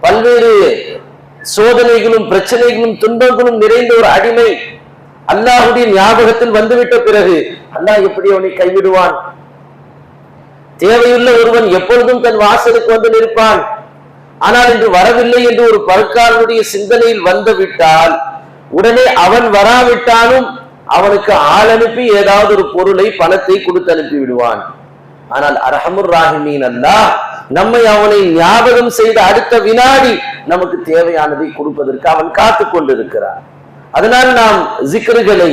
பல்வேறு சோதனைகளும் பிரச்சனைகளும் துன்பங்களும் நிறைந்த ஒரு அடிமை அல்லாஹுடைய ஞாபகத்தில் வந்துவிட்ட பிறகு அல்லாஹ் எப்படி அவனை கைவிடுவான்? தேவையுள்ள ஒருவன் எப்பொழுதும் தன் வாசலுக்கு வந்து நிற்பான். ஆனால் இன்று வரவில்லை என்று ஒரு பருக்காரனுடைய சிந்தனையில் வந்து விட்டால் உடனே அவன் வராவிட்டாலும் அவனுக்கு ஆள் அனுப்பி ஏதாவது ஒரு பொருளை பணத்தை கொடுத்து அனுப்பி விடுவான் ஆனால் அரஹமுர் ராஹிமீன் அல்லா நம்மை அவனை ஞாபகம் செய்த அடுத்த வினாடி நமக்கு தேவையானதை கொடுப்பதற்கு அவன் காத்து கொண்டிருக்கிறான். அதனால் நாம் ஜிக்ருகளை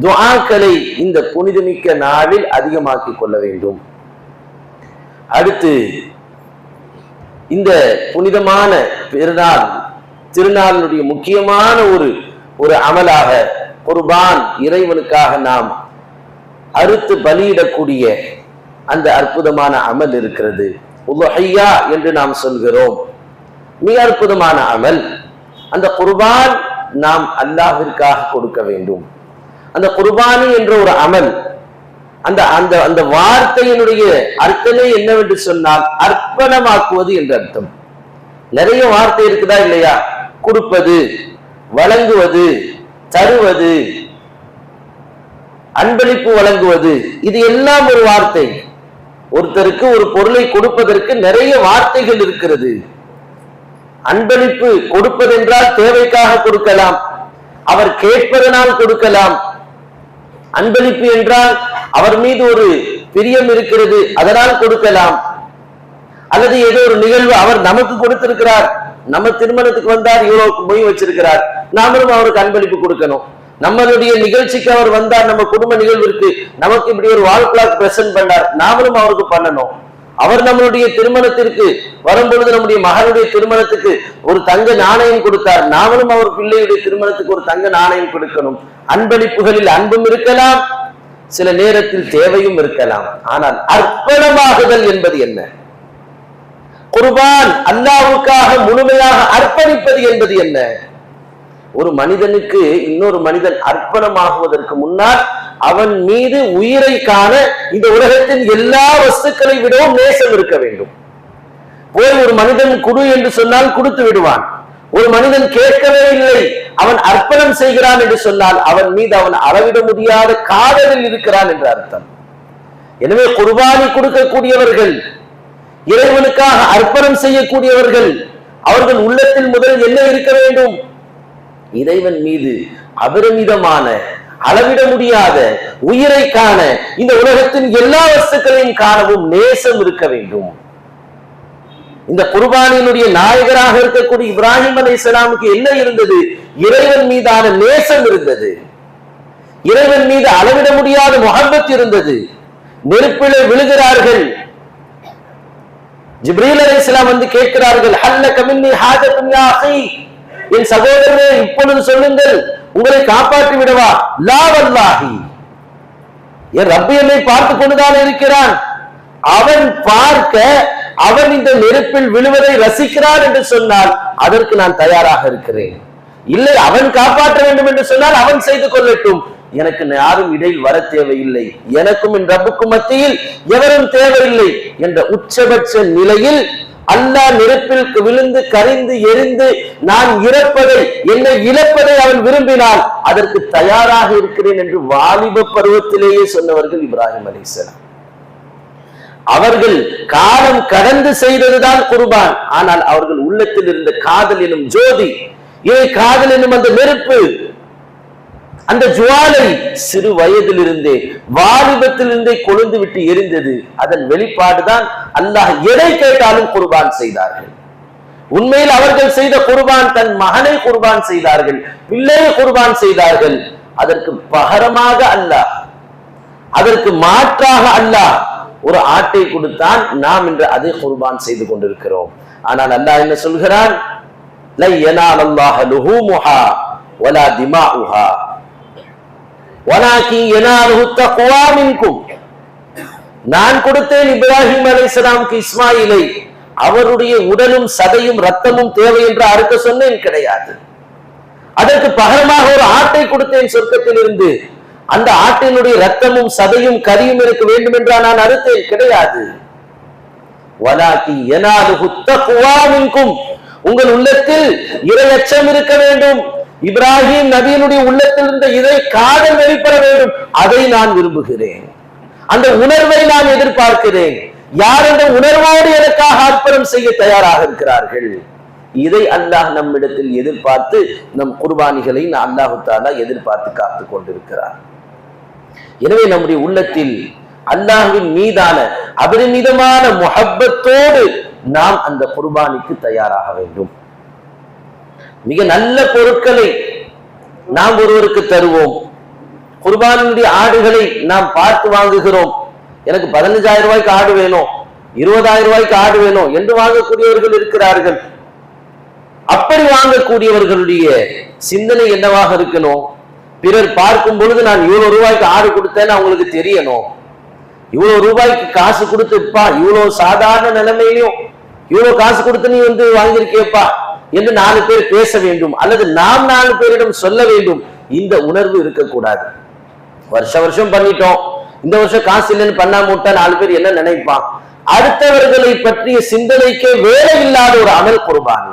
துவாக்களை இந்த புனிதமிக்க நாளில் அதிகமாக்கிக் கொள்ள வேண்டும். அடுத்து இந்த புனிதமான பெருநாள் திருநாளினுடைய முக்கியமான ஒரு ஒரு அமலாக குர்பான் இறைவனுக்காக நாம் அறுத்து பலியிடக்கூடிய அந்த அற்புதமான அமல் இருக்கிறது. உலஹையா என்று நாம் சொல்கிறோம். மிக அற்புதமான அமல். அந்த குர்பான் நாம் அல்லாஹிற்காக கொடுக்க வேண்டும். அந்த குர்பானி என்ற ஒரு அமல் அந்த அந்த அந்த வார்த்தையினுடைய அர்த்தமே என்னவென்று சொன்னால் அர்ப்பணமாக்குவது என்று அர்த்தம். நிறைய வார்த்தை இருக்குதா இல்லையா? கொடுப்பது வழங்குவது தருவது அன்பளிப்பு வழங்குவது இது எல்லாம் ஒரு வார்த்தை. ஒருத்தருக்கு ஒரு பொருளை கொடுப்பதற்கு நிறைய வார்த்தைகள் இருக்கிறது. அன்பளிப்பு கொடுப்பதென்றால் தேவைக்காக கொடுக்கலாம். அவர் கேட்பதனால் கொடுக்கலாம். அன்பளிப்பு என்றால் அவர் மீது ஒரு பிரியம் இருக்கிறது அதனால் கொடுக்கலாம். அல்லது ஏதோ ஒரு நிகழ்வு அவர் நமக்கு கொடுத்திருக்கிறார். நம்ம திருமணத்துக்கு வந்தார் இவ்வளவு மொய் வச்சிருக்கிறார். நாமளும் அவருக்கு அன்பளிப்பு கொடுக்கணும். நம்மளுடைய நிகழ்ச்சிக்கு அவர் வந்தார் நம்ம குடும்ப நிகழ்விற்கு. நமக்கு இப்படி ஒரு வால் கிளாக் பிரசன்ட் பண்ணார். நாமளும் அவருக்கு பண்ணணும். அவர் நம்மளுடைய திருமணத்திற்கு வரும்பொழுது நம்முடைய மகனுடைய திருமணத்துக்கு ஒரு தங்க நாணயம் கொடுத்தார். நாமளும் அவர் பிள்ளையுடைய திருமணத்துக்கு ஒரு தங்க நாணயம் கொடுக்கணும். அன்பளிப்புகளில் அன்பும் இருக்கலாம் சில நேரத்தில் தேவையும் இருக்கலாம். ஆனால் அர்ப்பணமாகுதல் என்பது என்ன? குர்பான் அல்லாவுக்காக முழுமையாக அர்ப்பணிப்பது என்பது என்ன? ஒரு மனிதனுக்கு இன்னொரு மனிதன் அர்ப்பணமாகுவதற்கு முன்னால் அவன் மீது உயிரை காண இந்த உலகத்தின் எல்லா வஸ்துக்களை விடவும் நேசம் இருக்க வேண்டும். போய் ஒரு மனிதன் குடு என்று சொன்னால் கொடுத்து விடுவான். ஒரு மனிதன் கேட்கவே இல்லை அவன் அர்ப்பணம் செய்கிறான் என்று சொன்னால் அவன் மீது அவன் அளவிட முடியாத காதலில் இருக்கிறான் என்று அர்த்தம். எனவே குர்பானி கொடுக்கக்கூடியவர்கள் இறைவனுக்காக அர்ப்பணம் செய்யக்கூடியவர்கள் அவர்கள் உள்ளத்தில் முதல் என்ன இருக்க வேண்டும்? இறைவன் மீது அபரிமிதமான அளவிட முடியாத உயிரை காண இந்த உலகத்தின் எல்லா வஸ்துக்களையும் காணவும் நேசம் இருக்க வேண்டும். இந்த குர்பானியினுடைய நாயகராக இருக்கக்கூடிய இப்ராஹிம் அலை இஸ்லாமுக்கு என்ன இருந்தது? இறைவன் மீதான நேசம் இருந்தது. இறைவன் மீது அளவிட முடியாத முகம்பத் இருந்தது. நெருப்பில விழுகிறார்கள். ஜிப்ரீல் அலை இஸ்லாம் வந்து கேட்கிறார்கள் ஹல்ல கமின்னி ஹாஜத்தும் யா என் சகோதரரே இப்பொழுது சொல்லுங்கள் உங்களை காப்பாற்றி விடவா லாவல்லாஹி என் ரப்பு என்னை பார்த்து கொண்டுதான் இருக்கிறான். அவன் பார்க்க அவன் இந்த நெருப்பில் விழுவதை ரசிக்கிறான் என்று சொன்னால் அதற்கு நான் தயாராக இருக்கிறேன். இல்லை அவன் காப்பாற்ற வேண்டும் என்று சொன்னால் அவன் செய்து கொள்ளட்டும். எனக்கு யாரும் இடையில் வர தேவையில்லை. எனக்கும் என் ரப்புக்கும் மத்தியில் எவரும் தேவையில்லை என்ற உச்சபட்ச நிலையில் அல்லாஹ் நெருப்பில் விழுந்து கரிந்து எரிந்து நான் இறப்பதை என்னை இழப்பதை அவன் விரும்பினால் அதற்கு தயாராக இருக்கிறேன் என்று வாலிப பருவத்திலேயே சொன்னவர்கள் இப்ராஹிம் அலிசலாம் அவர்கள் காலம் கடந்து செய்ததுதான் குர்பான். ஆனால் அவர்கள் உள்ளத்தில் இருந்த காதல் எனும் ஜோதி இவை காதல் எனும் அந்த நெருப்பு அந்த ஜுவாலை சிறு வயதிலிருந்தே வாலிபத்திலிருந்தே கொழுந்து விட்டு எரிந்தது. அதன் வெளிப்பாடுதான் அல்லாஹ் எதை கேட்டாலும் குர்பான் செய்தார்கள். உண்மையில் அவர்கள் செய்த குர்பான் தன் மகனை குர்பான் செய்தார்கள் பிள்ளையை குர்பான் செய்தார்கள். அதற்கு பகரமாக அல்லாஹ் அதற்கு மாற்றாக அல்லாஹ் ஒரு ஆட்டை கொடுத்தான் நாம் இன்று அதை குர்பான் செய்து கொண்டிருக்கிறோம். ஆனால் அல்லாஹ் என்ன சொல்கிறான்? லை யனால் அல்லாஹ லுஹூமுஹா வலா திமாஉஹா. நான் கொடுத்தேன் இப்ராஹிம் அலைஹிஸ்ஸலாமுக்கு இஸ்மாயிலை. அவருடைய உடலும் சதையும் ரத்தமும் தேவை என்று அறுக்க சொன்னேன் கிடையாது. அதற்கு பகரமாக ஒரு ஆட்டை கொடுத்தேன் சொர்க்கத்தில் இருந்து அந்த ஆட்டினுடைய ரத்தமும் சதையும் கரியும் இருக்க வேண்டும் என்றா நான் அறுத்தேன் கிடையாது. மின்கும். உங்கள் உள்ளத்தில் இரையச்சம் இருக்க வேண்டும். இப்ராஹிம் நபியினுடைய உள்ளத்தில் இருந்த இதை காதல் வெளிப்பட வேண்டும். அதை நான் விரும்புகிறேன். அந்த உணர்வை நான் எதிர்பார்க்கிறேன். யார் அந்த உணர்வோடு எனக்காக அர்ப்பணம் செய்ய தயாராக இருக்கிறார்கள்? இதை அல்லாஹ் நம்மிடத்தில் எதிர்பார்த்து நம் குர்பானிகளை அல்லாஹு தாலா எதிர்பார்த்து காத்து கொண்டிருக்கிறார். எனவே நம்முடைய உள்ளத்தில் அல்லாஹின் மீதான அபரிமிதமான முஹப்பத்தோடு நாம் அந்த குர்பானிக்கு தயாராக வேண்டும். மிக நல்ல பொருட்களை நாம் ஒருவருக்கு தருவோம். குர்பானினுடைய ஆடுகளை நாம் பார்த்து வாங்குகிறோம். எனக்கு பதினஞ்சாயிரம் ரூபாய்க்கு ஆடு வேணும் இருபதாயிரம் ரூபாய்க்கு ஆடு வேணும் என்று வாங்கக்கூடியவர்கள் இருக்கிறார்கள். அப்படி வாங்கக்கூடியவர்களுடைய சிந்தனை என்னவாக இருக்கணும்? பிறர் பார்க்கும் பொழுது நான் இவ்வளவு ரூபாய்க்கு ஆடு கொடுத்தேன்னு அவங்களுக்கு தெரியணும். இவ்வளவு ரூபாய்க்கு காசு கொடுத்துப்பா இவ்வளவு சாதாரண நிலைமையிலையும் இவ்வளவு காசு கொடுத்து நீ வந்து வாங்கியிருக்கேப்பா என்று நாலு பேர் பேச வேண்டும் அல்லது நாம் நாலு பேரிடம் சொல்ல வேண்டும். இந்த உணர்வு இருக்கக்கூடாது. வருஷ வருஷம் பண்ணிட்டோம். இந்த வருஷம் காசு இல்லைன்னு பண்ணாம விட்டா நாலு பேர் என்ன நினைப்பான்? அடுத்தவர்களை பற்றிய சிந்தனைக்கே வேலை இல்லாத ஒரு அமல் குர்பானி.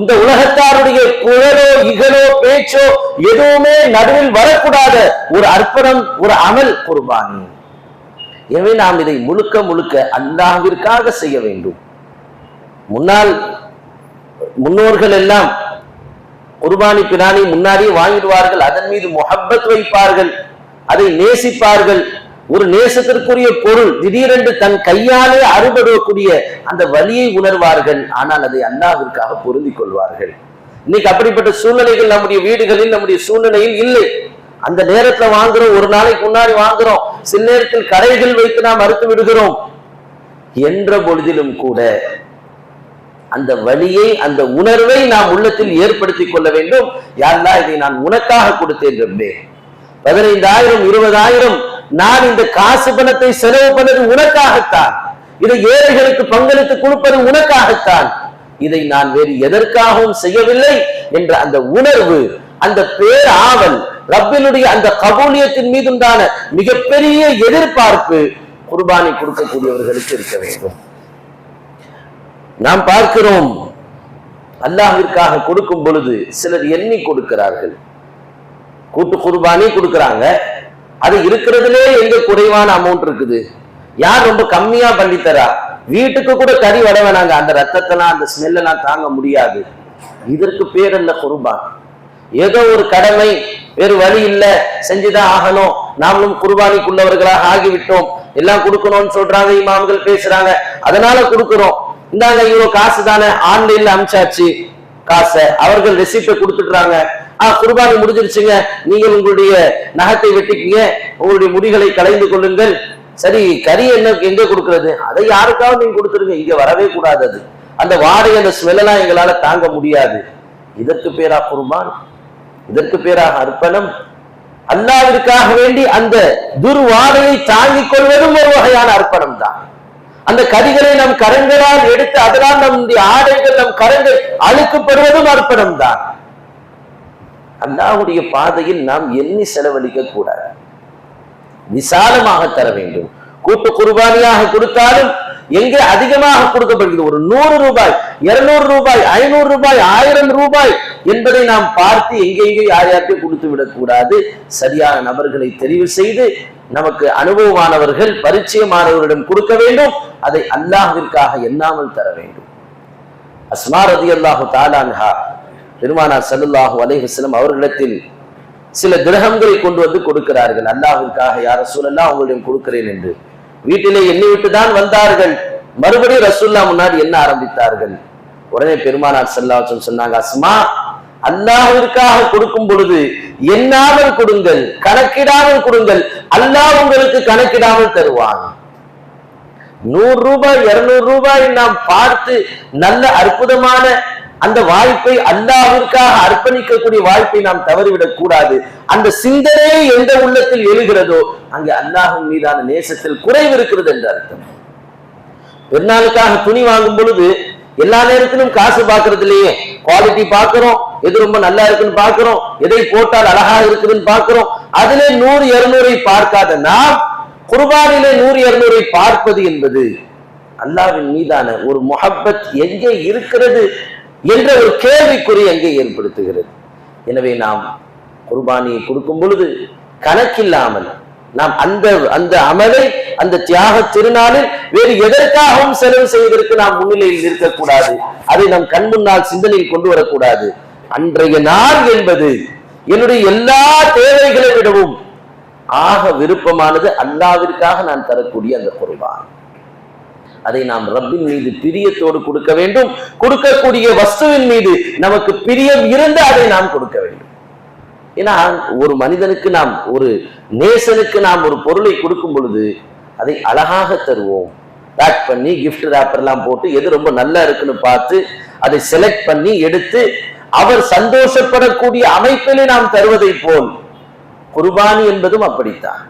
இந்த உலகத்தாருடைய குழலோ இகலோ பேச்சோ எதுவுமே நடுவில் வரக்கூடாத ஒரு அர்ப்பணம் ஒரு அமல் குர்பானி. எனவே நாம் இதை முழுக்க முழுக்க அல்லாவிற்காக செய்ய வேண்டும். முன்னால் முன்னோர்கள் எல்லாம் குர்பானி பிராணி முன்னாடியே வாங்கிடுவார்கள் அதன் மீது முஹப்பத் வைப்பார்கள். அதை நேசிப்பார்கள். ஒரு நேசத்திற்குரிய பொருள் திடீரென்று தன் கையாலே அறுபடக்கூடிய அந்த வலியை உணர்வார்கள். ஆனால் அதை அல்லாவிற்காக பொருந்தி கொள்வார்கள். இன்னைக்கு அப்படிப்பட்ட சூழ்நிலைகள் நம்முடைய வீடுகளில் நம்முடைய சூழ்நிலையில் இல்லை. அந்த நேரத்துல வாங்குறோம் ஒரு நாளைக்கு முன்னாடி வாங்குறோம். சில நேரத்தில் கடைகள் வைத்து நாம் அறுத்து விடுகிறோம். என்ற பொழுதிலும் கூட அந்த வழியை அந்த உணர்வை நாம் உள்ளத்தில் ஏற்படுத்திக் கொள்ள வேண்டும். யாருலா இதை நான் உனக்காக கொடுத்தேன் ரப்பே? பதினைந்தாயிரம் இருபதாயிரம் நான் இந்த காசு பணத்தை செலவு பண்ணது உனக்காகத்தான். இதை ஏழைகளுக்கு பங்களித்து கொடுப்பது உனக்காகத்தான். இதை நான் வேறு எதற்காகவும் செய்யவில்லை என்ற அந்த உணர்வு அந்த பேர் ஆவல் ரப்பினுடைய அந்த கபூலியத்தின் மீது உண்டான மிகப்பெரிய எதிர்பார்ப்பு குர்பானி கொடுக்கக்கூடியவர்களுக்கு இருக்க வேண்டும். நாம் பார்க்கிறோம் அல்லாஹிற்காக கொடுக்கும் பொழுது சிலர் எண்ணி கொடுக்கிறார்கள். கூட்டு குர்பானி கொடுக்கறாங்க. அது இருக்கிறதுலே எங்க குறைவான அமௌண்ட் இருக்குது. யார் ரொம்ப கம்மியா பண்ணி தரா வீட்டுக்கு கூட கறி வட வேணாங்க. அந்த ரத்தத்தெல்லாம் அந்த ஸ்மெல்லாம் தாங்க முடியாது. இதற்கு பேர் அல்ல குர்பான்? ஏதோ ஒரு கடமை வேறு வழி இல்ல. செஞ்சுதான் ஆகணும். நாமளும் குர்பானிக்குள்ளவர்களாக ஆகிவிட்டோம். எல்லாம் கொடுக்கணும்னு சொல்றாங்க இமாம்கள் பேசுறாங்க. அதனால கொடுக்கிறோம். இந்தாங்க இவ்வளவு காசு தானே? ஆன்லைன்ல அமிச்சாச்சு. காசை. அவர்கள் ரெசிப்டை கொடுத்துடுறாங்க. ஆஹ் குர்பானி முடிஞ்சிருச்சுங்க. நீங்கள் உங்களுடைய நகத்தை வெட்டிக்குங்க. உங்களுடைய முடிகளை கலைந்து கொள்ளுங்கள். சரி கறி என்ன எங்க கொடுக்கறது? அதை யாருக்காவது நீங்க கொடுத்துருங்க இங்க வரவே கூடாது அது. அந்த வாடகை அந்த ஸ்மெல்லாம் எங்களால தாங்க முடியாது. இதற்கு பேரா குர்பான். இதற்கு பேராக அர்ப்பணம். அல்லாவிற்காக வேண்டி அந்த துர்வாடையை தாங்கிக் கொள்வதும் ஒரு வகையான அர்ப்பணம் தான் அந்த கதிகளை நம் கரங்களால் எடுத்து அதனால் நம்முடைய ஆடைகள் நம் கரங்கள் அழுக்கப்படுவதும் அர்ப்பணம் தான் அல்லாஹ்வுடைய பாதையில் நாம் எண்ணி செலவழிக்க கூடாது விசாலமாக தர வேண்டும். கூட்டு குர்பானியாக கொடுத்தாலும் எங்கே அதிகமாக கொடுக்கப்படுகிறது? ஒரு நூறு ரூபாய் இருநூறு ரூபாய் ஐநூறு ரூபாய் ஆயிரம் ரூபாய் என்பதை நாம் பார்த்து எங்கெங்கே யார் யாருக்கு கொடுத்து விடக்கூடாது. சரியான நபர்களை தெரிவு செய்து நமக்கு அனுபவமானவர்கள் பரிச்சயமானவர்களிடம் கொடுக்க வேண்டும். அதை அல்லாஹிற்காக எண்ணாமல் தர வேண்டும். அஸ்மாரதி அல்லாஹு தாலான்ஹா பெருமானார் சல்லுல்லாஹு அலைஹிஸ்ஸலாம் அவர்களிடத்தில் சில கிரகங்களை கொண்டு வந்து கொடுக்கிறார்கள். அல்லாஹிற்காக யார ரசூலல்லா அவங்களிடம் கொடுக்கிறேன் என்று. வீட்டிலே எண்ணி விட்டு தான் வந்தார்கள். மறுபடியும் ரசூல்லா முன்னாடி என்ன ஆரம்பித்தார்கள்? உடனே பெருமானார் சல்லாஹம் சொன்னாங்க அஸ்மா அல்லாஹ்விற்காக கொடுக்கும் பொழுது எண்ணாமல் கொடுங்கள் கணக்கிடாமல் கொடுங்கள். அல்லாஹ் உங்களுக்கு கணக்கிடாமல் தருவான். நூறு ரூபாய் இருநூறு ரூபாய் நாம் பார்த்து நல்ல அற்புதமான அந்த வாய்ப்பை அல்லாவிற்காக அர்ப்பணிக்கக்கூடிய வாய்ப்பை நாம் தவறிவிடக் கூடாது. அந்த சிந்தனையே எந்த உள்ளத்தில் எழுகிறதோ அங்கே அல்லாஹின் மீதான நேசத்தில் குறைவு இருக்கிறது என்று அர்த்தம். பெருநாளுக்காக துணி வாங்கும் பொழுது எல்லா நேரத்திலும் காசு பார்க்கறது இல்லையே. குவாலிட்டி பார்க்கிறோம் எது ரொம்ப நல்லா இருக்குன்னு பார்க்கிறோம் எதை போட்டால் அழகா இருக்குதுன்னு பார்க்கிறோம். அதிலே நூறு இருநூறை பார்க்காத நாம் குர்பானிலே நூறு இருநூறை பார்ப்பது என்பது அல்லாவின் மீதான ஒரு முஹப்பத் எங்கே இருக்கிறது என்ற ஒரு கேள்விக்குறி அங்கே ஏற்படுத்துகிறது? எனவே நாம் குர்பானியை கொடுக்கும் பொழுது கணக்கில்லாமல் நாம் அந்த அந்த அமலை அந்த தியாக திருநாளில் வேறு எதற்காகவும் செலவு செய்வதற்கு நாம் முன்னிலையில் இருக்கக்கூடாது அதை நம் கண் முன்னால் சிந்தனையில் கொண்டு வரக்கூடாது. அன்றைய நாள் என்பது என்னுடைய எல்லா தேவைகளை விடவும் ஆக விருப்பமானது அல்லாவிற்காக நான் தரக்கூடிய அந்த குர்பான். அதை நாம் ரப்பின் மீது பிரியத்தோடு கொடுக்க வேண்டும். கொடுக்கக்கூடிய வஸ்துவின் மீது நமக்கு பிரியம் இருந்து அதை நாம் கொடுக்க வேண்டும். ஏன்னா ஒரு மனிதனுக்கு நாம் ஒரு நேசனுக்கு நாம் ஒரு பொருளை கொடுக்கும் பொழுது அதை அழகாக தருவோம். பேக் பண்ணி கிஃப்ட் ரேப்பர்லாம் போட்டு எது ரொம்ப நல்லா இருக்குன்னு பார்த்து அதை செலக்ட் பண்ணி எடுத்து அவர் சந்தோஷப்படக்கூடிய அமைப்பிலே நாம் தருவதை போல் குர்பானி என்பதும் அப்படித்தான்.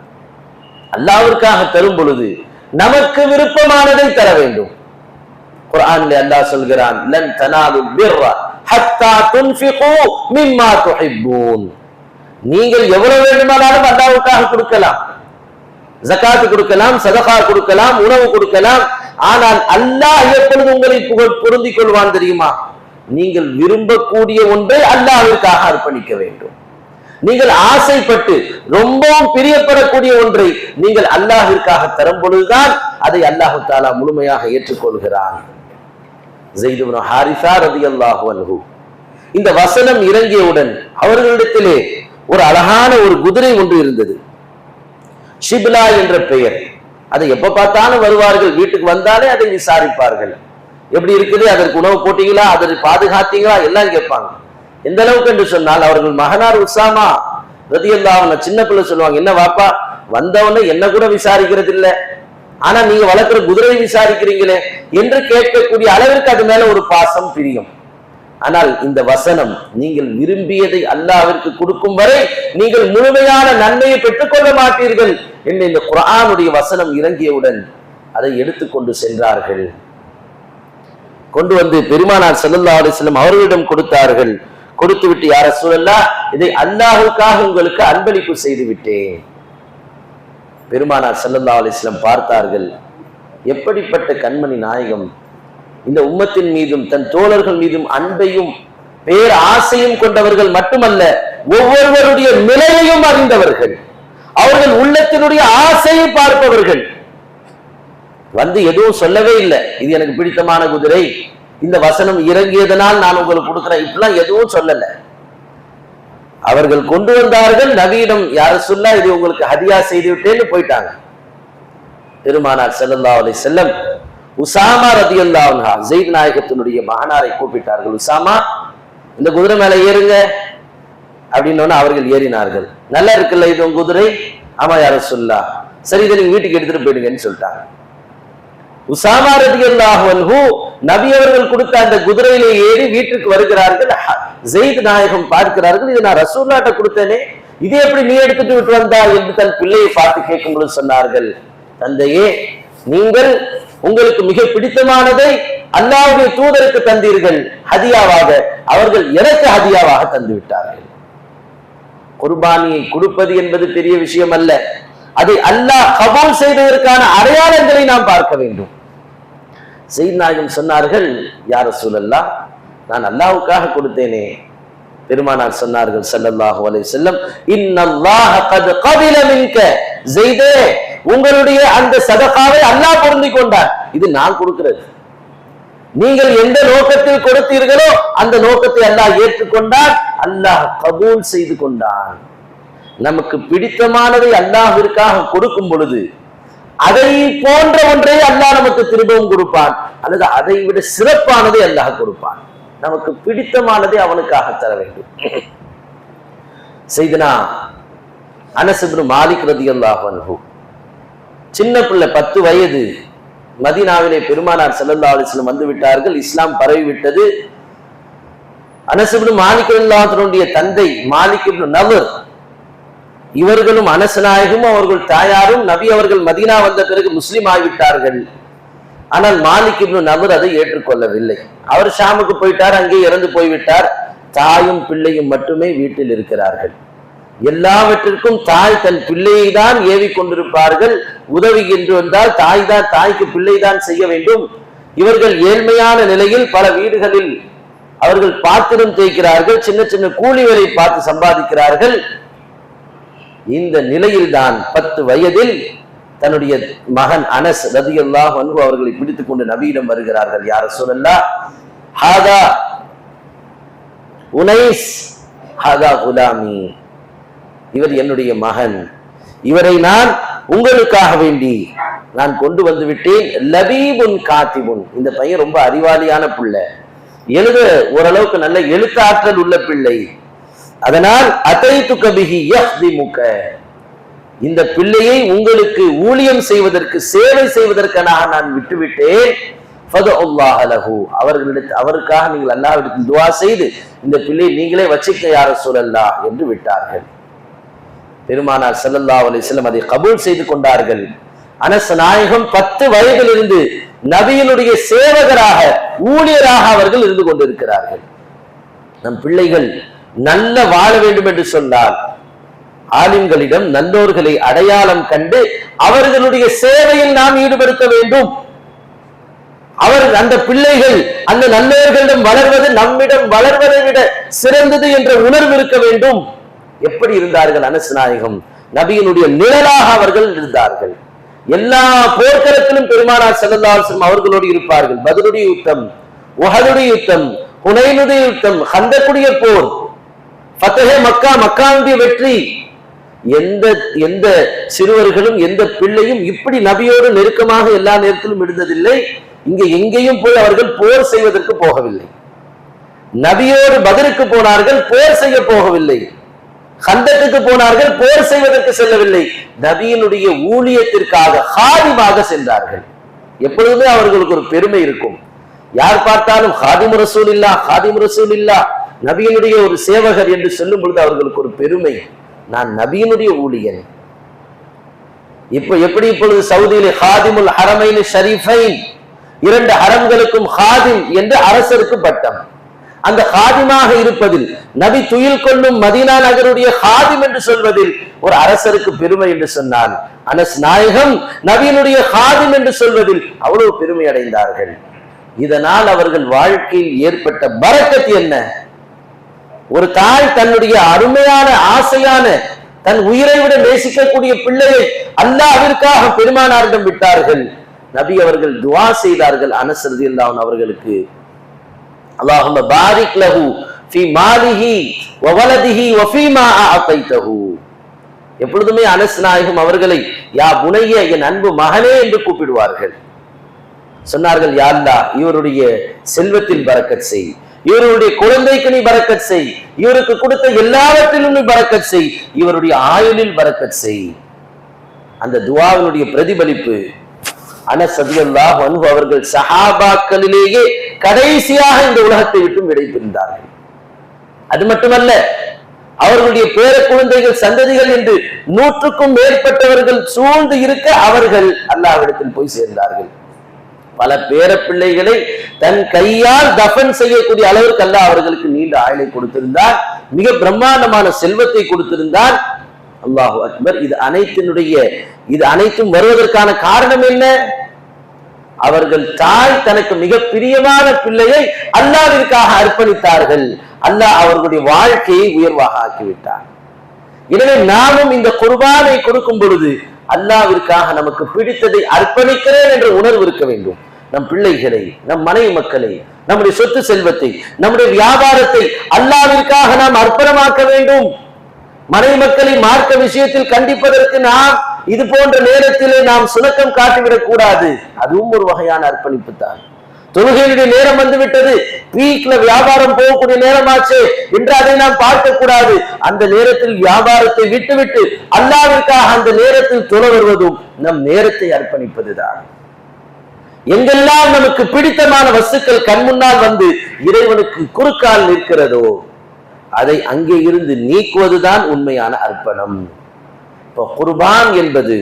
அல்லாவிற்காக தரும் பொழுது நமக்கு விருப்பமானதை தர வேண்டும். குரான்ல அல்லாஹ் சொல்கிறான் லன் தனாலுல் பிர்ர ஹத்தா துன்ஃபிகு மிம்மா துஹிப்பூன். நீங்கள் எவ்வளவு வேண்டுமானாலும் அல்லாஹ்வுக்காக கொடுக்கலாம். ஜகாத் கொடுக்கலாம் சதகா கொடுக்கலாம் உணவு கொடுக்கலாம். ஆனால் அல்லாஹ் எப்பொழுது உங்களை புகழ் பொருந்திக் கொள்வான் தெரியுமா? நீங்கள் விரும்பக்கூடிய ஒன்றை அல்லாஹ்விற்காக அர்ப்பணிக்க வேண்டும். நீங்கள் ஆசைப்பட்டு ரொம்பவும் பிரியப்படக்கூடிய ஒன்றை நீங்கள் அல்லாஹிற்காக தரும் பொழுதுதான் அதை அல்லாஹு தாலா முழுமையாக ஏற்றுக்கொள்கிறான். ஹாரிசா ரலியல்லாஹு அன்ஹு. இந்த வசனம் இறங்கியவுடன் அவர்களிடத்திலே ஒரு அழகான ஒரு குதிரை ஒன்று இருந்தது. ஷிப்லா என்ற பெயர். அதை எப்ப பார்த்தாலும் வருவார்கள் வீட்டுக்கு வந்தாலே அதை விசாரிப்பார்கள். எப்படி இருக்குது? அதற்கு உணவு போட்டீங்களா? அதை பாதுகாத்தீங்களா? எல்லாம் கேட்பாங்க. எந்த அளவுக்கு என்று சொன்னால் அவர்கள் மகனார் உசாமா ரதியல்லா அவங்க சின்ன பிள்ளை சொல்லுவாங்க என்ன வாப்பா வந்தவொன்னே என்ன கூட விசாரிக்கிறது இல்ல ஆனா நீங்க வளர்க்குற குதிரையை விசாரிக்கிறீங்களே என்று கேட்கக்கூடிய அளவிற்கு அது மேல ஒரு பாசம் பிரியும். ஆனால் இந்த வசனம் நீங்கள் விரும்பியதை அல்லாவிற்கு கொடுக்கும் வரை நீங்கள் முழுமையான நன்மையை பெற்றுக்கொள்ள மாட்டீர்கள் என்று இந்த குரானுடைய வசனம் இறங்கியவுடன் அதை எடுத்துக்கொண்டு சென்றார்கள். கொண்டு வந்து பெருமானார் செல்லல்லா அலிஸ்லம் அவர்களிடம் கொடுத்தார்கள். கொடுத்து விட்டு யார சூழல்லா இதை அல்லாஹுக்காக உங்களுக்கு அன்பளிப்பு செய்து விட்டேன். பெருமானார் ஸல்லல்லாஹு அலிஸ்லம் பார்த்தார்கள். எப்படிப்பட்ட கண்மணி நாயகம். இந்த உம்மத்தின் மீதும் தன் தோழர்கள் மீதும் அன்பையும் பேர் ஆசையும் கொண்டவர்கள் மட்டுமல்ல ஒவ்வொருவருடைய நிலையையும் அறிந்தவர்கள். அவர்கள் உள்ளத்தினுடைய ஆசையை பார்ப்பவர்கள். வந்து எதுவும் சொல்லவே இல்லை. இது எனக்கு பிடித்தமான குதிரை. இந்த வசனம் இறங்கியதனால் நான் உங்களுக்கு கொடுக்குறேன். இப்பெல்லாம் எதுவும் சொல்லல. அவர்கள் கொண்டு வந்தார்கள் நபியிடம் யார சொல்லா இது உங்களுக்கு ஹதியா செய்து விட்டேன்னு போயிட்டாங்க. பெருமானார் ஸல்லல்லாஹு அலைஹி செல்லம் உசாமா ரதியல்லாஹு அன்ஹா ஜெயித் நாயகத்தினுடைய மகனாரை கூப்பிட்டார்கள். உசாமா இந்த குதிரை மேல ஏறுங்க. அப்படின்னு அவர்கள் ஏறினார்கள். நல்லா இருக்குல்ல இது உங்க குதிரை? ஆமா யார சொல்லா சரி இதை நீங்க வீட்டுக்கு எடுத்துட்டு போயிடுங்கன்னு சொல்லிட்டாங்க. உசாமா ரதியல்லாஹு அன்ஹு நபி அவர்கள் கொடுத்த அந்த குதிரையிலே ஏறி வீட்டுக்கு வருகிறார்கள். ஜெயித் நாயகம் பார்க்கிறார்கள். இது நான் ரசூல்லாட்ட கொடுத்தேனே இது எப்படி நீ எடுத்துட்டு விட்டு வந்தா என்று தன் பிள்ளையை பார்த்து கேட்கும் பொழுது சொன்னார்கள். தந்தையே நீங்கள் உங்களுக்கு மிக பிடித்தமானதை அல்லாவுடைய தூதருக்கு தந்தீர்கள். ஹதியாவாக அவர்கள் எனக்கு ஹதியாவாக தந்து விட்டார்கள் குர்பானியை கொடுப்பது என்பது பெரிய விஷயம் அல்ல அதை அல்லாஹ் கபூல் செய்ததற்கான அடையாளங்களை நாம் பார்க்க வேண்டும். செய்தி நாயகம் சொன்னார்கள் யார சூழல்லா நான் அல்லாவுக்காக கொடுத்தேனே. பெருமானார் சொன்னார்கள் சல்லல்லாஹு அலைஹி வஸல்லம் இன்னல்லாஹ கத் கபில மின்க. ஸெய்தே உங்களுடைய அந்த சதகாவை அல்லாஹ் பொருந்திக் கொண்டார். இது நான் கொடுக்கிறது. நீங்கள் எந்த நோக்கத்தில் கொடுத்தீர்களோ அந்த நோக்கத்தை அல்லாஹ் ஏற்றுக்கொண்டார் அல்லாஹ் கபூல் செய்து கொண்டான். நமக்கு பிடித்தமானதை அல்லாஹிற்காக கொடுக்கும் பொழுது அதை போன்ற ஒன்றை அல்லாஹ் நமக்கு திரும்பவும் கொடுப்பான். அல்லது அதை விட சிறப்பானதை அல்லாஹ் கொடுப்பான். நமக்கு பிடித்தமானதை அவனுக்காக தர வேண்டும். செய்தனா அனசுபின் மாலிக் ரதியல்லாஹு அன்ஹு. சின்ன பிள்ளை பத்து வயது. மதினாவிலே பெருமானார் செல்லல்லா அலைஹி வந்து விட்டார்கள். இஸ்லாம் பரவி விட்டது அனசுபின் மாலிக் ரலியல்லாஹுடைய தந்தை மாலிக் நவர் இவர்களும் அனசநாயகம் அவர்கள் தாயாரும் நபி அவர்கள் மதீனா வந்த பிறகு முஸ்லீம் ஆகிவிட்டார்கள். ஆனால் மாலிக் இப்னு அதை ஏற்றுக்கொள்ளவில்லை. அவர் ஷாமுக்கு போயிட்டார் அங்கே இறந்து போய்விட்டார். தாயும் பிள்ளையும் மட்டுமே வீட்டில் இருக்கிறார்கள். எல்லாவற்றிற்கும் தாய் தன் பிள்ளையை தான் ஏவி கொண்டிருப்பார்கள் உதவி என்று வந்தால் தாய் தான் தாய்க்கு பிள்ளை தான் செய்ய வேண்டும். இவர்கள் ஏழ்மையான நிலையில் பல வீடுகளில் அவர்கள் பாத்திரம் தேய்க்கிறார்கள். சின்ன சின்ன கூலி வேலை பார்த்து சம்பாதிக்கிறார்கள். இந்த நிலையில்தான் பத்து வயதில் தன்னுடைய மகன் அனஸ் ரதியல்லாஹ் அன்பு அவர்களை பிடித்துக் கொண்டு நபியிடம் வருகிறார்கள். யார சொல்லல்லா ஹாதா உனைஸ் ஹாதா குலாமி. இவர் என்னுடைய மகன். இவரை நான் உங்களுக்காக வேண்டி நான் கொண்டு வந்து விட்டேன். லபீபுன் காத்திபுன். இந்த பையன் ரொம்ப அறிவாளியான பிள்ளை. எழுத ஓரளவுக்கு நல்ல எழுத்தாற்றல் உள்ள பிள்ளை. அதனால் அத்தை துக்கபிகி முக்க இந்த பிள்ளையை உங்களுக்கு ஊழியம் செய்வதற்கு சேவை செய்வதற்காக நான் விட்டுவிட்டேன். அவர்களிடத்து அவருக்காக நீங்கள் அல்லாவிடத்தில் துவா செய்து இந்த பிள்ளை நீங்களே வச்சுக்க யார சொல்லல்லா என்று விட்டார்கள். பெருமானார் செல்லல்லா அலிஸ்லம் அதை கபூல் செய்து கொண்டார்கள். அனச நாயகம் பத்து வயதிலிருந்து நபியினுடைய சேவகராக ஊழியராக அவர்கள் இருந்து கொண்டிருக்கிறார்கள். நம் பிள்ளைகள் நல்ல வாழ வேண்டும் என்று சொன்னால் ஆலிம்களிடம் நல்லோர்களை அடையாளம் கண்டு அவர்களுடைய சேவையில் நாம் ஈடுபடுத்த வேண்டும். அவர் அந்த பிள்ளைகள் அந்த நல்லவர்களிடம் வளர்வது நம்மிடம் வளர்வதை விட சிறந்தது என்ற உணர்வு இருக்க வேண்டும். எப்படி இருந்தார்கள் அனசு நாயகம்? நபியினுடைய நிழலாக அவர்கள் இருந்தார்கள். எல்லா போர்க்களத்திலும் பெருமானார் செல்லந்தாசம் அவர்களோடு இருப்பார்கள். பதிலுடைய யுத்தம் உகதுடைய யுத்தம் ஹுனைனுடைய யுத்தம் ஹந்தக்குடிய போர். பத்தகே மக்கா மக்காவுடைய வெற்றி. எந்த எந்த சிறுவர்களும் எந்த பிள்ளையும் இப்படி நபியோடு நெருக்கமாக எல்லா நேரத்திலும் இருந்ததில்லை. இங்க எங்கேயும் போய் அவர்கள் போர் செய்வதற்கு போகவில்லை. நபியோடு பதிலுக்கு போனார்கள் போர் செய்ய போகவில்லை. ஹந்தத்துக்கு போனார்கள் போர் செய்வதற்கு செல்லவில்லை. நபியினுடைய ஊழியத்திற்காக ஹாதிமாக சென்றார்கள். எப்பொழுதுமே அவர்களுக்கு ஒரு பெருமை இருக்கும். யார் பார்த்தாலும் ஹாதிம் ரசூல் இல்லா ஹாதிம் ரசூல் இல்லா நபியினுடைய ஒரு சேவகர் என்று சொல்லும் பொழுது அவர்களுக்கு ஒரு பெருமை. நான் நபியினுடைய ஊழியன். இப்ப எப்படி இப்பொழுது சவுதியிலே ஹாதிமுல் ஹரமைன் ஷரீஃபைன் இரண்டு ஹரம்களுக்கும் ஹாதிம் என்று அரசருக்கு பட்டம். அந்த ஹாதிமாக இருப்பதில் நபி துயில் கொள்ளும் மதீனா நகருடைய ஹாதிம் என்று சொல்வதில் ஒரு அரசருக்கு பெருமை என்று சொன்னால் அனஸ் நாயகம் நபியினுடைய ஹாதிம் என்று சொல்வதில் அவ்வளவு பெருமை அடைந்தார்கள். இதனால் அவர்கள் வாழ்க்கையில் ஏற்பட்ட பறக்கத்து என்ன? ஒரு தாய் தன்னுடைய அருமையான ஆசையான தன் உயிரை விட நேசிக்கக்கூடிய பிள்ளையை அல்லாவிற்காக பெருமானாரிடம் விட்டார்கள். நபி அவர்கள் துவா செய்தார்கள் அனசரதி அவர்களுக்கு. அல்லாஹும் பாரிக் லஹு ஃபி மாலிஹி வவலதிஹி வஃபீமா வ எப்பொழுதுமே அனஸ் நாயகம் அவர்களை யா புனைய என் அன்பு மகனே என்று கூப்பிடுவார்கள். சொன்னார்கள் யா இவருடைய செல்வத்தில் பறக்கச் செய். இவருடைய குழந்தைக்கு நீ பறக்கச் செய். இவருக்கு கொடுத்த எல்லாவற்றிலும் நீ பறக்கச் செய். இவருடைய ஆயுளில் பறக்கச் செய். அந்த துவாவினுடைய பிரதிபலிப்பு. அனசதியல்லாஹ் அன்பு அவர்கள் சஹாபாக்களிலேயே கடைசியாக இந்த உலகத்தை விட்டும் விடைபெறுந்தார்கள். அது மட்டுமல்ல அவர்களுடைய பேர குழந்தைகள் சந்ததிகள் என்று நூற்றுக்கும் மேற்பட்டவர்கள் சூழ்ந்து இருக்க அவர்கள் அல்லாவிடத்தில் போய் சேர்ந்தார்கள். பல பேர பிள்ளைகளை தன் கையால் தஃபன் செய்யக்கூடிய அளவிற்கு அல்ல அவர்களுக்கு நீண்ட ஆயுளை கொடுத்திருந்தார். மிக பிரம்மாண்டமான செல்வத்தை கொடுத்திருந்தார். அல்லாஹு அக்பர். இது அனைத்தினுடைய இது அனைத்தும் வருவதற்கான காரணம் என்ன? அவர்கள் தாய் தனக்கு மிக பிரியமான பிள்ளையை அல்லாவிற்காக அர்ப்பணித்தார்கள். அல்லாஹ் அவர்களுடைய வாழ்க்கையை உயர்வாக ஆக்கிவிட்டார். எனவே நாமும் இந்த குர்பானை கொடுக்கும் பொழுது அல்லாவிற்காக நமக்கு பிடித்ததை அர்ப்பணிக்கிறேன் என்ற உணர்வு இருக்க வேண்டும். நம் பிள்ளைகளை நம் மனைவி மக்களை நம்முடைய சொத்து செல்வத்தை நம்முடைய வியாபாரத்தை அல்லாவிற்காக நாம் அர்ப்பணமாக்க வேண்டும். மனைவி மக்களை மார்க்க விஷயத்தில் கண்டிப்பதற்கு நாம் இது போன்ற நேரத்திலே நாம் சுணக்கம் காட்டிவிடக் கூடாது அதுவும் ஒரு வகையான அர்ப்பணிப்பு தான் தொழுகையினுடைய நேரம் வந்து விட்டது பீக்ல வியாபாரம் போகக்கூடிய நேரமாச்சு என்று அதை நாம் பார்க்க கூடாது அந்த நேரத்தில் வியாபாரத்தை விட்டுவிட்டு அல்லாவிற்காக அந்த நேரத்தில் தொழ வருவதும் நம் நேரத்தை அர்ப்பணிப்பதுதான். எங்கெல்லாம் நமக்கு பிடித்தமான வஸ்துக்கள் கண் முன்னால் வந்து இறைவனுக்கு குறுக்கால் நிற்கிறதோ அதை அங்கே இருந்து நீக்குவதுதான் உண்மையான அர்ப்பணம். இப்போ குர்பான் என்பது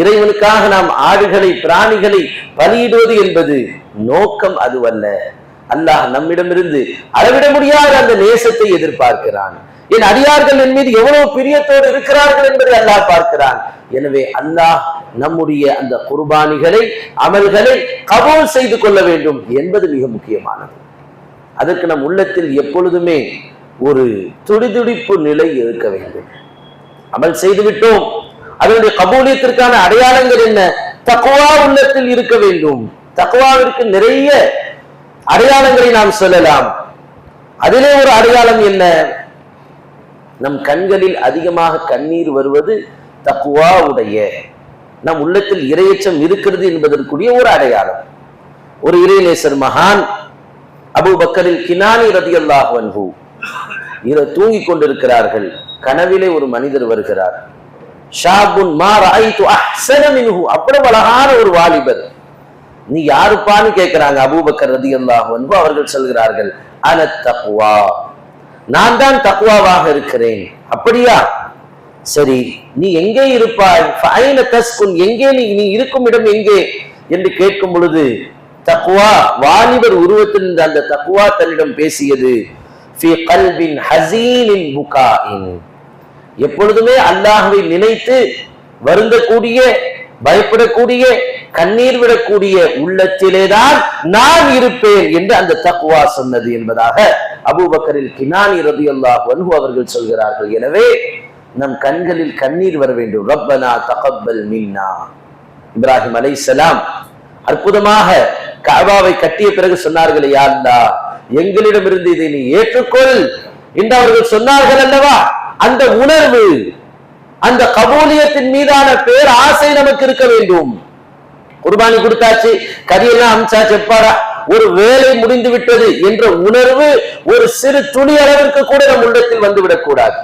இறைவனுக்காக நாம் ஆடுகளை பிராணிகளை பலியிடுவது என்பது நோக்கம் அதுவல்ல. அல்லாஹ் நம்மிடமிருந்து அளவிட முடியாத அந்த நேசத்தை எதிர்பார்க்கிறான். என் அடியார்கள் என் மீது எவ்வளவு பிரியத்தோடு இருக்கிறார்கள் என்பதை அல்லாஹ் பார்க்கிறான். எனவே அல்லாஹ் நம்முடைய அந்த குர்பானிகளை அமல்களை கபோல் செய்து கொள்ள வேண்டும் என்பது மிக முக்கியமானது. அதற்கு நம் உள்ளத்தில் எப்பொழுதுமே ஒரு துடிதுடிப்பு நிலை இருக்க வேண்டும். அமல் செய்து விட்டோம். அதனுடைய கபூலியத்திற்கான அடையாளங்கள் என்ன? தக்குவா உள்ளத்தில் இருக்க வேண்டும். தக்குவாவிற்கு நிறைய அடையாளங்களை நாம் சொல்லலாம். அதிலே ஒரு அடையாளம் என்ன? நம் கண்களில் அதிகமாக கண்ணீர் வருவது தக்குவாவுடைய நம் உள்ளத்தில் இரையச்சம் இருக்கிறது என்பதற்குரிய ஒரு அடையாளம். ஒரு இறைநேசர் மகான் அபு பக்கரில் கினானி ரதி அல்லாஹ் வன்ஹு தூங்கிக் கொண்டிருக்கிறார்கள். கனவிலே ஒரு மனிதர் வருகிறார். ஷாபுன் மா ரஅய்து அஹ்ஸன மின்ஹு. அவ்வளவு அழகான ஒரு வாலிபர். நீ யாருப்பான்னு கேட்கிறாங்க அபூபக்கர் ரதியல்லாஹு அன்ஹு. அவர்கள் சொல்கிறார்கள் அன தக்குவா நான் தான் தக்குவாவாக இருக்கிறேன். அப்படியா? சரி நீ எங்கே இருப்பாய்? ஃபைன தஸ்குன்? எங்கே நீ நீ இருக்கும் இடம் எங்கே? என்று கேட்கும் பொழுது தக்குவா வாலிபர் உருவத்தில் இருந்த அந்த தக்குவா தன்னிடம் பேசியது ஃபி ஹசீனின் எப்பொழுதுமே அல்லாஹுவை நினைத்து வருந்தக்கூடிய பயப்படக்கூடிய கண்ணீர் விடக்கூடிய உள்ளத்திலேதான் நான் இருப்பேன் என்று அந்த தக்குவா சொன்னது என்பதாக அபூபக்கரில் கினானி ரதி அல்லாஹ் அவர்கள் சொல்கிறார்கள். எனவே நம் கண்களில் கண்ணீர் வர வேண்டும். ரப்பனா தகப்பல் மின்னா. இப்ராஹிம் அலைஹிஸ்ஸலாம் அற்புதமாக காபாவை கட்டிய பிறகு சொன்னார்கள் யாருந்தா எங்களிடமிருந்து இதை நீ ஏற்றுக்கொள் என்று அவர்கள் சொன்னார்கள் அல்லவா? அந்த உணர்வு அந்த கபூலியத்தின் மீதான பேர் ஆசை நமக்கு இருக்க வேண்டும். குர்பானி கொடுத்தாச்சு கரியெல்லாம் அமிச்சாச்சு செப்பாரா ஒரு வேலை முடிந்து விட்டது என்ற உணர்வு ஒரு சிறு துணி அளவிற்கு கூட நம் உள்ளத்தில் வந்து விடக்கூடாது.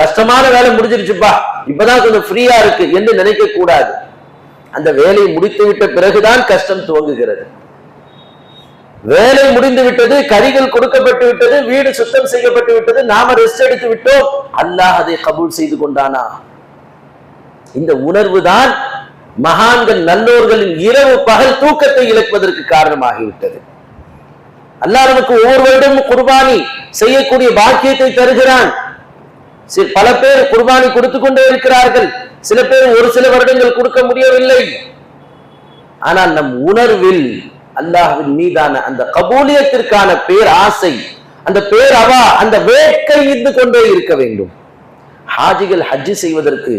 கஷ்டமான வேலை முடிஞ்சிருச்சுப்பா. இப்பதான் கொஞ்சம் ஃப்ரீயா இருக்கு என்று நினைக்க கூடாது அந்த வேலையை முடித்து விட்ட பிறகுதான் கஷ்டம் துவங்குகிறது. வேலை முடிந்து விட்டது கரிகள் கொடுக்கப்பட்டு விட்டது வீடு சுத்தம் செய்யப்பட்டு விட்டது நாம ரெஸ்ட் எடுத்து விட்டோம். அல்லாஹ் அதை கபூல் செய்து கொண்டானா? இந்த உணர்வு தான் மகான்கள் நல்லோர்களின் இரவு பகல் தூக்கத்தை இழப்பதற்கு காரணமாகிவிட்டது. அல்லாஹ் நமக்கு ஒவ்வொரு வருடமும் குர்பானி செய்யக்கூடிய பாக்கியத்தை தருகிறான். பல பேர் குர்பானி கொடுத்து கொண்டே இருக்கிறார்கள். சில பேர் ஒரு சில வருடங்கள் கொடுக்க முடியவில்லை. ஆனால் நம் உணர்வில் அல்லாஹின் மீதான அந்த கபூலியத்திற்கான பேர் ஆசை அந்த பேர் அவா அந்த வேட்கை இருந்து கொண்டே இருக்க வேண்டும். ஹாஜிகள் ஹஜ்ஜி செய்வதற்கு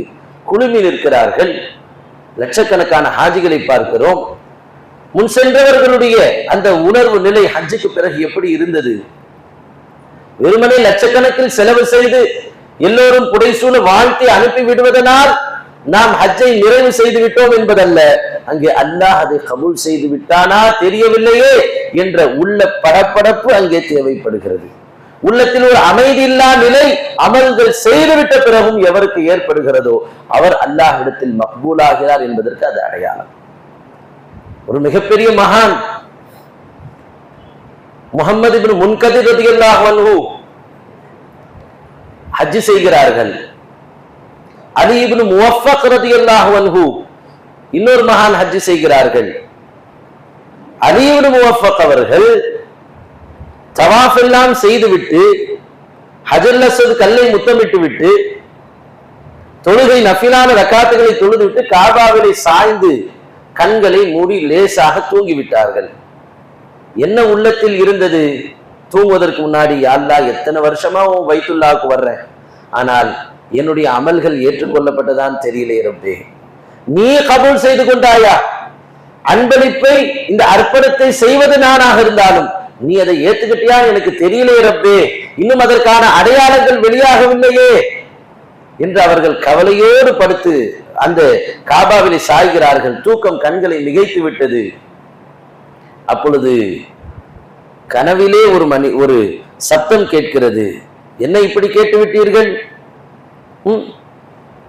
குழுமில் இருக்கிறார்கள். லட்சக்கணக்கான ஹாஜிகளை பார்க்கிறோம். முன் சென்றவர்களுடைய அந்த உணர்வு நிலை ஹஜ்ஜுக்கு பிறகு எப்படி இருந்தது? வெறுமனே லட்சக்கணக்கில் செலவு செய்து எல்லோரும் புடைசூழ வாழ்த்தி அனுப்பி விடுவதனால் நாம் ஹஜ்ஜை நிறைவு செய்து விட்டோம் என்பதல்ல. அங்கே அல்லாஹ் அதை கபூல் செய்து விட்டானா தெரியவில்லையே என்ற உள்ள படப்படப்பு அங்கே தேவைப்படுகிறது. உள்ளத்தில் ஒரு அமைதி இல்லா நிலை அமல்கள் செய்துவிட்ட பிறகும் எவருக்கு ஏற்படுகிறதோ அவர் அல்லாஹ்விடத்தில் மக்பூலாகிறார் என்பதற்கு அது அடையாளம். ஒரு மிகப்பெரிய மகான் முகமது இப்னு முன்கதிர் ரலியல்லாஹு ஹஜ் செய்கிறார்கள். அலி இப்னு முவஃபக் ரலியல்லாஹு அன்ஹு இன்னொரு மகான் ஹஜ் செய்கிறார்கள். அலி இப்னு முவஃபக் அவர்கள் தவாஃப் எல்லாம் செய்துவிட்டு ஹஜர் அஸ்வத் கல்லை முத்தமிட்டு விட்டு தொழுகை நஃபிலான ரக்காத்துகளை தொழுதுவிட்டு காபாவிலை சாய்ந்து கண்களை மூடி லேசாக தூங்கிவிட்டார்கள். என்ன உள்ளத்தில் இருந்தது? தூங்குவதற்கு முன்னாடி அல்லா எத்தனை வருஷமா உன் வைத்துள்ளாவுக்கு வர்றேன்? ஆனால் என்னுடைய அமல்கள் ஏற்றுக்கொள்ளப்பட்டதான் தெரியலே ரப்பே. நீ கபூல் செய்து கொண்டாயா? அன்பளிப்பை இந்த அர்ப்பணத்தை செய்வது நானாக இருந்தாலும் நீ அதை ஏத்துக்கிட்டியா? எனக்கு தெரியலே ரப்பே. இன்னும் அதற்கான அடையாளங்கள் வெளியாகவில்லையே. என்று அவர்கள் கவலையோடு படுத்து அந்த காபாவிலே சாய்கிறார்கள். தூக்கம் கண்களை மிகைத்து விட்டது. அப்பொழுது கனவிலே ஒரு மணி ஒரு சத்தம் கேட்கிறது. என்ன இப்படி கேட்டு விட்டீர்கள்?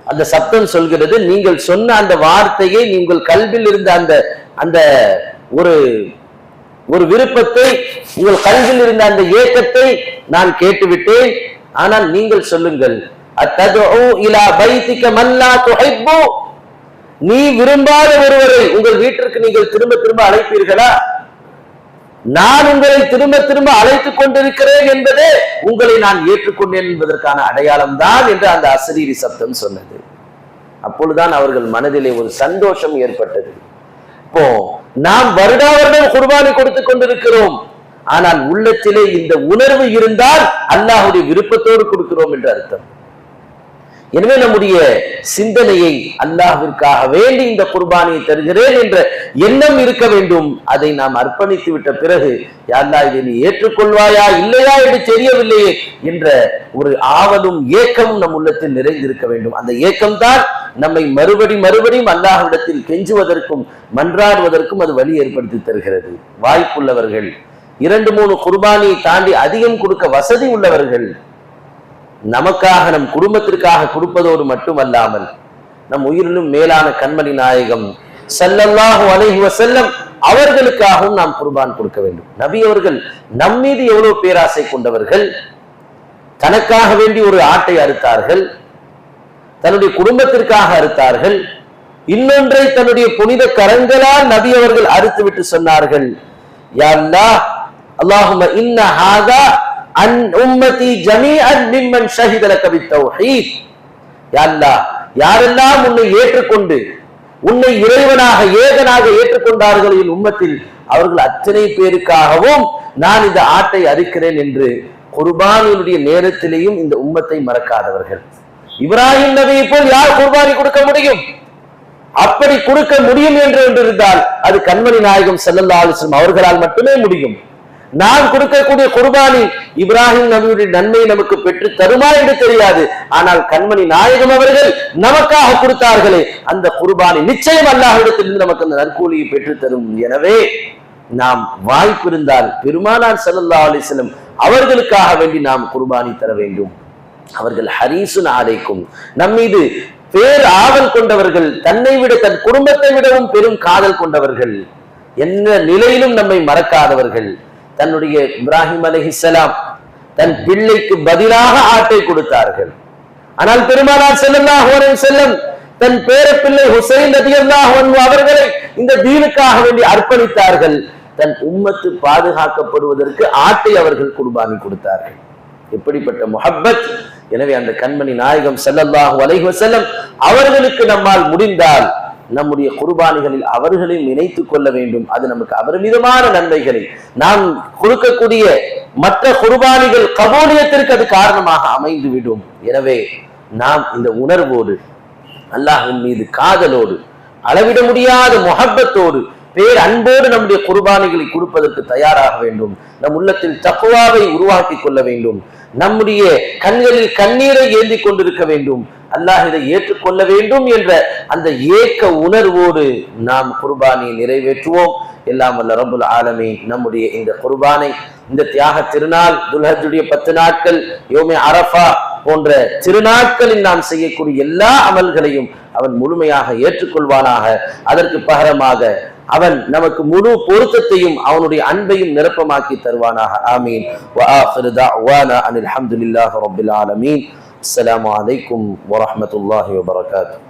அந்த சத்தம் சொல்கிறது நீங்கள் சொன்ன அந்த வார்த்தையை நீங்கள் கல்வியில் இருந்த அந்த அந்த ஒரு ஒரு விருப்பத்தை உங்கள் கல்வியில் இருந்த அந்த ஏக்கத்தை நான் கேட்டுவிட்டேன். ஆனால் நீங்கள் சொல்லுங்கள் நீ விரும்பாத ஒருவரை உங்கள் வீட்டிற்கு நீங்கள் திரும்ப திரும்ப அழைப்பீர்களா? நான் உங்களை திரும்ப திரும்ப அழைத்துக் கொண்டிருக்கிறேன் என்பதே உங்களை நான் ஏற்றுக்கொண்டேன் என்பதற்கான அடையாளம் தான் என்று அந்த அசரீரி சப்தம் சொன்னது. அப்பொழுதுதான் அவர்கள் மனதிலே ஒரு சந்தோஷம் ஏற்பட்டது. இப்போ நாம் வருடா வருடம் குர்பானி கொடுத்துக் கொண்டிருக்கிறோம். ஆனால் உள்ளத்திலே இந்த உணர்வு இருந்தால் அல்லாஹுடைய விருப்பத்தோடு கொடுக்கிறோம் என்று அர்த்தம். எனவே நம்முடைய சிந்தனையை அல்லாஹிற்காக வேண்டி இந்த குர்பானியை தருகிறேன் என்ற எண்ணம் இருக்க வேண்டும். அதை நாம் அர்ப்பணித்து விட்ட பிறகு யாரா இதை நீ ஏற்றுக்கொள்வாயா இல்லையா என்று தெரியவில்லையே என்ற ஒரு ஆவலும் ஏக்கமும் நம் உள்ளத்தில் நிறைந்திருக்க வேண்டும். அந்த ஏக்கம்தான் நம்மை மறுபடி மறுபடியும் அல்லாஹ்விடத்தில் கெஞ்சுவதற்கும் மன்றாடுவதற்கும் அது வழி ஏற்படுத்தி தருகிறது. வாய்ப்புள்ளவர்கள் இரண்டு மூணு குர்பானியை தாண்டி அதிகம் கொடுக்க வசதி உள்ளவர்கள் நமக்காக நம் குடும்பத்திற்காக கொடுப்பதோடு மட்டுமல்லாமல் நம் உயிரிலும் மேலான கண்மணி நாயகம் ஸல்லல்லாஹு அலைஹி செல்லம் அவர்களுக்காகவும் நாம் குர்பான் கொடுக்க வேண்டும். நபி அவர்கள் நம் மீது எவ்வளவு பேராசை கொண்டவர்கள்? தனக்காக வேண்டி ஒரு ஆட்டை அறுத்தார்கள் தன்னுடைய குடும்பத்திற்காக அறுத்தார்கள் இன்னொன்றை தன்னுடைய புனித கரங்களால் நபி அவர்கள் அறுத்து விட்டு சொன்னார்கள் யா அல்லாஹும இன்ன ஹாதா அன் உம்மதி ஜமீஅன் மிம்மன் ஷஹித லக பித்தௌஹீத். யா அல்லாஹ் யாரெல்லாம் உன்னை ஏற்றுக்கொண்டு உன்னை இறைவனாக ஏகனாக ஏற்றுக்கொண்டார்கள் என் உம்மத்தில் அவர்கள் அத்தனை பேருக்காகவும் நான் இந்த ஆட்டை அறுக்கிறேன் என்று குர்பானியுடைய நேரத்திலேயும் இந்த உம்மத்தை மறக்காதவர்கள். இப்ராஹிம் நபியை போல் யார் குர்பானி கொடுக்க முடியும்? அப்படி கொடுக்க முடியும் என்று இருந்தால் அது கண்மணி நாயகம் ஸல்லல்லாஹு அவர்களால் மட்டுமே முடியும். நாம் கொடுக்கக்கூடிய குர்பானி இப்ராஹிம் நபியுடைய நன்மை நமக்கு பெற்று தருமா என்று தெரியாது. ஆனால் கண்மணி நாயகம் அவர்கள் நமக்காக கொடுத்தார்களே அந்த குர்பானி நிச்சயம் அல்லாஹிடத்திலிருந்து நமக்கு அந்த நற்கூலியை பெற்று தரும். எனவே நாம் வாய்ப்பு இருந்தால் பெருமானார் சல்லா அலிஸ்லம் அவர்களுக்காக வேண்டி நாம் குர்பானி தர வேண்டும். அவர்கள் ஹரீசுன் ஆலைக்கும் நம் மீது பேர் ஆவல் கொண்டவர்கள் தன்னை விட தன் குடும்பத்தை விடவும் பெரும் காதல் கொண்டவர்கள். என்ன நிலையிலும் நம்மை மறக்காதவர்கள். தன்னுடைய இப்ராஹிம் அலைஹிஸ்ஸலாம் தன் பிள்ளைக்கு பதிலாக ஆட்டை கொடுத்தார்கள். ஆனால் பெருமானார் ஸல்லல்லாஹு அலைஹி செல்லம் தன் பேரப்பிள்ளை ஹுசைன் ரலியல்லாஹு அவர்களை இந்த தீனுக்காக வேண்டி அர்ப்பணித்தார்கள். தன் உம்மத்து பாதுகாக்கப்படுவதற்கு ஆட்டை அவர்கள் குர்பானி கொடுத்தார்கள். எப்படிப்பட்ட முஹப்பத்? எனவே அந்த கண்மணி நாயகம் ஸல்லல்லாஹு அலைஹி செல்லம் அவர்களுக்கு நம்மால் முடிந்தால் நம்முடைய குர்பானிகளில் அவர்களையும் இணைத்துக் கொள்ள வேண்டும். அது நமக்கு அபரிமிதமான நன்மைகளை. நாம் கொடுக்கக்கூடிய மற்ற குர்பானிகள் கபூலியத்திற்கு அது காரணமாக அமைந்து விடும். எனவே நாம் இந்த உணர்வோடு அல்லாஹின் மீது காதலோடு அளவிட முடியாத முகப்பத்தோடு பேர் அன்போடு நம்முடைய குர்பானிகளை கொடுப்பதற்கு தயாராக வேண்டும். நம் உள்ளத்தில் தக்குவாவை உருவாக்கி கொள்ள வேண்டும். நம்முடைய கண்களில் கண்ணீரை ஏந்தி கொண்டிருக்க வேண்டும். அல்லாஹ் இதை ஏற்றுக்கொள்ள வேண்டும் என்ற அந்த ஏக்க உணர்வோடு நாம் குர்பானியை நிறைவேற்றுவோம். எல்லாம் வல்ல ரபுல் ஆலமே நம்முடைய இந்த குர்பானை இந்த தியாக திருநாள் துல்ஹஜுடைய பத்து நாட்கள் யோமே அரஃபா போன்ற திருநாட்களில் நாம் செய்யக்கூடிய எல்லா அமல்களையும் அவன் முழுமையாக ஏற்றுக்கொள்வானாக. அதற்கு பகரமாக அவன் நமக்கு முழு பொருத்தத்தையும் அவனுடைய அன்பையும் நிரப்பமாக்கி தருவானாக ஆமீன் அனில் அஹமதுல்லாஹ் ரபுல் ஆலமீன் அஸ்லாம் வலைக்கும் வரமத்துல வபர்காத்து